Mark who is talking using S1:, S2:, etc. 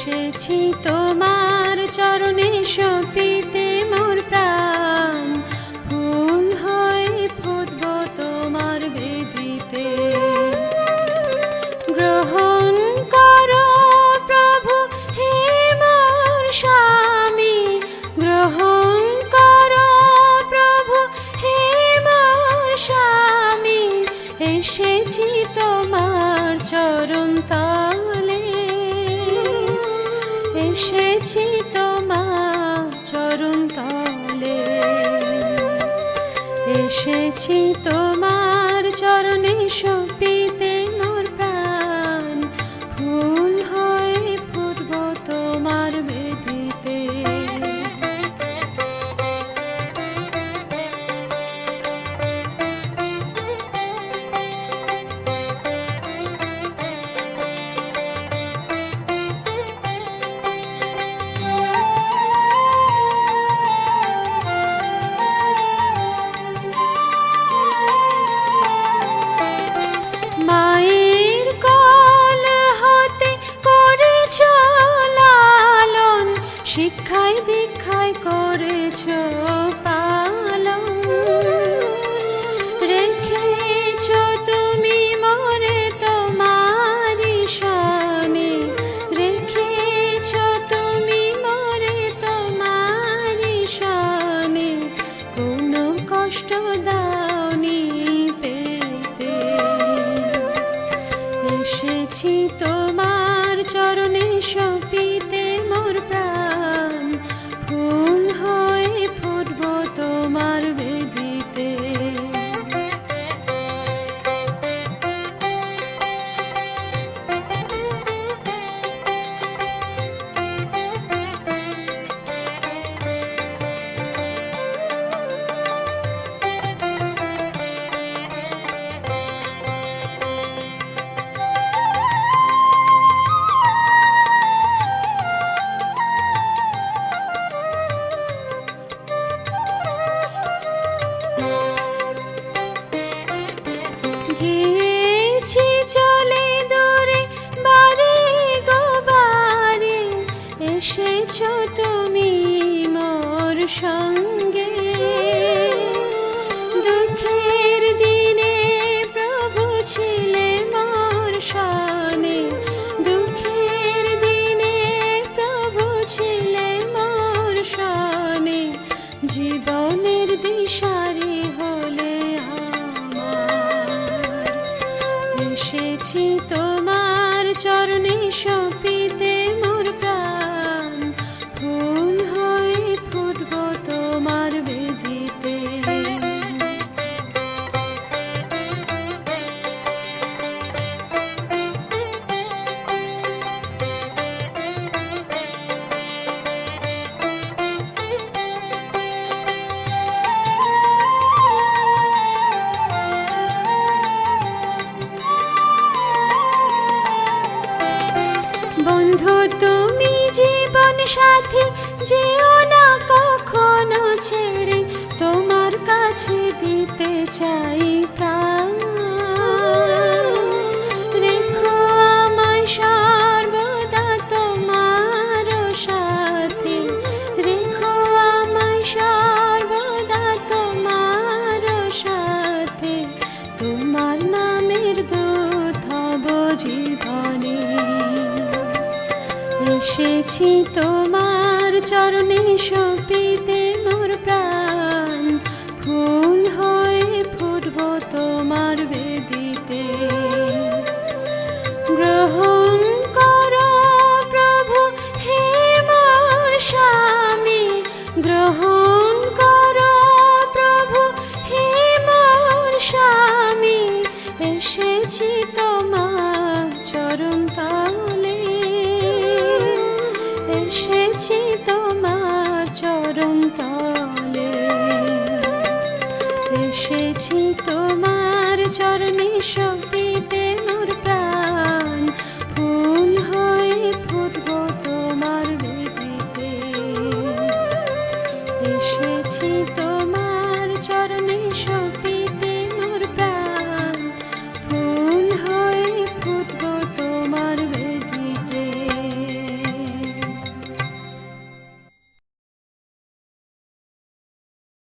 S1: এসেছি তোমার চরণে সপিতে মোর প্রাণ। ফুল হয়ে ফুটব তোমার বেদিতে। গ্রহণ করো প্রভু হে মোর স্বামী। গ্রহণ করো প্রভু হে মোর স্বামী। এসেছি তোমার এসেছি তোমার চরণ তলে। এসেছি তোমার চরণে সপিতে শিক্ষায় দীক্ষায় করেছ রেখেছ তুমি রেখেছ তুমি কোনো কষ্ট দাওনি এসেছ তুমি মোর সঙ্গে? দুঃখের দিনে প্রভু ছিলে মোর সনে। দুঃখের দিনে প্রভু ছিলে মোর সনে। জীবনের দিশারি হলে আমার। এসেছি তোমার চরণে বন্ধু তুমি জীবন সাথী যেও না কখনো ছেড়ে তোমার কাছে দিতে চাই প্রাণ এসেছি তোমার চরণে সপিতে মোর প্রাণ। ফুল হয়ে ফুটব তোমার বেদিতে এসেছি তোমার চরণে সপিতে